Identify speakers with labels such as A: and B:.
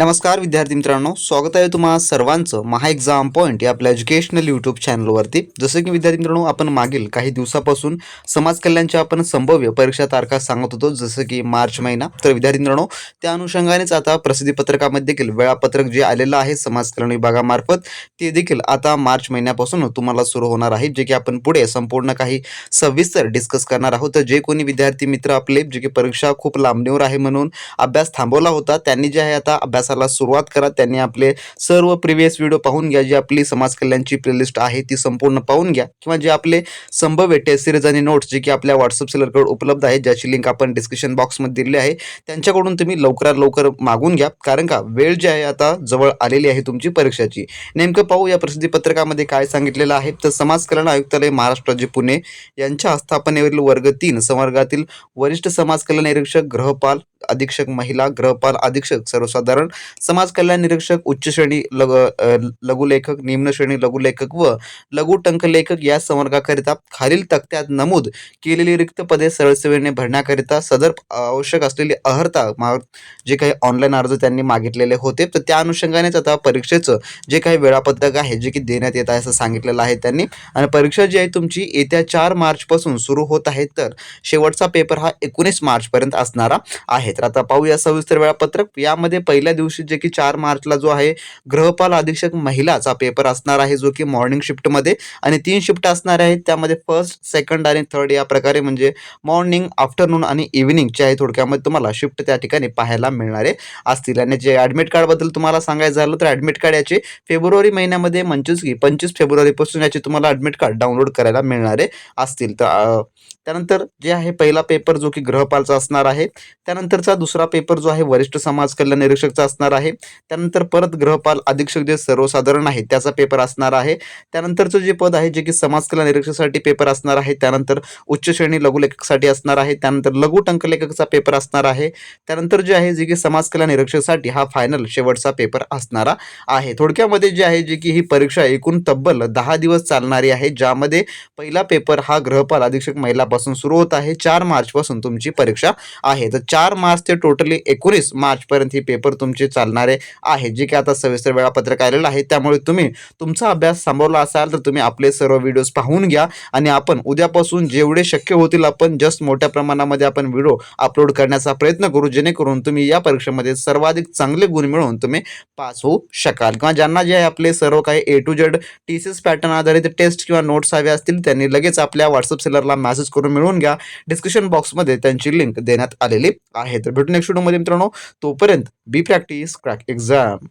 A: नमस्कार विद्यार्थी मित्रांनो स्वागत आहे तुम्हा सर्वांचं महा एक्झाम पॉईंट या आपल्या एज्युकेशनल यूट्यूब चॅनलवरती जसं की विद्यार्थी मित्रांनो आपण मागील काही दिवसापासून समाज कल्याणच्या आपण संभाव्य परीक्षा तारखा सांगत होतो जसं की मार्च महिना. तर विद्यार्थी मित्रांनो त्या अनुषंगानेच आता प्रसिद्धीपत्रकामध्ये देखील वेळापत्रक जे आलेलं आहे समाज कल्याण विभागामार्फत ते देखील आता मार्च महिन्यापासून तुम्हाला सुरू होणार आहे जे की आपण पुढे संपूर्ण काही सविस्तर डिस्कस करणार आहोत. तर जे कोणी विद्यार्थी मित्र आपले जे की परीक्षा खूप लांबणीवर आहे म्हणून अभ्यास थांबवला होता त्यांनी जे आहे आता अभ्यास अभ्यासाला सुरुवात करा. त्यांनी आपले सर्व प्रिव्हियस व्हिडिओ पाहून घ्या. जी आपली समाज कल्याणची प्लेलिस्ट आहे ती संपूर्ण पाहून घ्या. किंवा जे आपले संभव्य टेस्ट सिरीज आणि नोट्स जे की आपल्या व्हॉट्सअप सेलरकडे उपलब्ध आहेत ज्याची लिंक आपण डिस्क्रिप्शन बॉक्समध्ये दिलेली आहे त्यांच्याकडून तुम्ही लवकरात लवकर मागून घ्या. कारण का वेळ जी आहे आता जवळ आलेली आहे तुमची परीक्षाची. नेमकं पाहू या प्रसिद्धी पत्रकामध्ये काय सांगितलेलं आहे. तर समाज कल्याण आयुक्तालय महाराष्ट्र राज्य पुणे यांच्या आस्थापनेवरील वर्ग तीन संवर्गातील वरिष्ठ समाज कल्याण निरीक्षक ग्रहपाल अधीक्षक महिला गृहपाल अधीक्षक सर्वसाधारण समाज कल्याण निरीक्षक उच्च श्रेणी लग लघुलेखक निम्न श्रेणी लघुलेखक व लघु टंकलेखक या संवर्गाकरिता खालील तक्त्यात नमूद केलेली रिक्त पदे सरळसेवेने भरण्याकरिता सदर आवश्यक असलेली अर्हता मा जे काही ऑनलाईन अर्ज त्यांनी मागितलेले होते तर त्या अनुषंगानेच आता परीक्षेचं जे काही वेळापत्रक आहे जे की देण्यात येत आहे असं सांगितलेलं आहे त्यांनी. आणि परीक्षा जी आहे तुमची येत्या चार मार्चपासून सुरू होत आहे तर शेवटचा पेपर हा एकोणीस मार्चपर्यंत असणारा आहे. तर आता पाहूया सविस्तर वेळापत्रक. यामध्ये पहिल्या दिवशी जे की चार मार्चला जो आहे गृहपाल अधीक्षक महिलाचा पेपर असणार आहे जो की मॉर्निंग शिफ्टमध्ये आणि तीन शिफ्ट असणार आहेत. त्यामध्ये फर्स्ट सेकंड आणि थर्ड या प्रकारे म्हणजे मॉर्निंग आफ्टरनून आणि इव्हिनिंगचे आहे थोडक्यामध्ये तुम्हाला शिफ्ट त्या ठिकाणी पाहायला मिळणारे असतील. आणि जे ॲडमिट कार्डबद्दल तुम्हाला सांगायचं झालं तर ॲडमिट कार्ड याचे फेब्रुवारी महिन्यामध्ये म्हणजेच की पंचवीस फेब्रुवारीपासून याचे तुम्हाला ॲडमिट कार्ड डाउनलोड करायला मिळणारे असतील. तर त्यानंतर जे आहे पहिला पेपर जो की गृहपालचा असणार आहे. त्यानंतर त्यानंतरचा दुसरा पेपर जो आहे वरिष्ठ समाज कल्याण निरीक्षकचा असणार आहे. त्यानंतर परत गृहपाल अधीक्षक जे सर्वसाधारण आहे त्याचा पेपर असणार आहे. त्यानंतरचं जे पद आहे जे की समाज कल्याण निरीक्षकासाठी पेपर असणार आहे त्यानंतर उच्च श्रेणी लघुलेखकसाठी असणार आहे त्यानंतर लघु टंकलेखकचा पेपर असणार आहे. त्यानंतर जे आहे जे की समाज कल्याण निरीक्षकासाठी हा फायनल शेवटचा पेपर असणारा आहे. थोडक्यामध्ये जे आहे जे की ही परीक्षा एकूण तब्बल दहा दिवस चालणारी आहे ज्यामध्ये पहिला पेपर हा गृहपाल अधीक्षक महिलापासून सुरू होत आहे. चार मार्चपासून तुमची परीक्षा आहे. तर चार मार्च ते टोटली एकोणीस मार्चपर्यंत ही पेपर तुमचे चालणारे आहे जे की आता सविस्तर वेळापत्रक आलेलं आहे. त्यामुळे तुम्ही तुमचा अभ्यास थांबवला असाल तर तुम्ही आपले सर्व व्हिडिओज पाहून घ्या आणि आपण उद्यापासून जेवढे शक्य होतील आपण जस्ट मोठ्या प्रमाणामध्ये आपण व्हिडिओ अपलोड करण्याचा प्रयत्न करू. जेणेकरून तुम्ही या परीक्षेमध्ये सर्वाधिक चांगले गुण मिळवून तुम्ही पास होऊ शकाल. किंवा ज्यांना जे आहे आपले सर्व काही A to Z T C S pattern आधारित टेस्ट किंवा नोट्स हवे असतील त्यांनी लगेच आपल्या व्हॉट्सअप सेलरला मेसेज करून मिळवून घ्या. डिस्क्रिप्शन बॉक्समध्ये त्यांची लिंक देण्यात आलेली आहे तर भेटू नेक्स्ट व्हिडिओमध्ये मित्रांनो. तोपर्यंत बी प्रॅक्टिस क्रॅक एक्झाम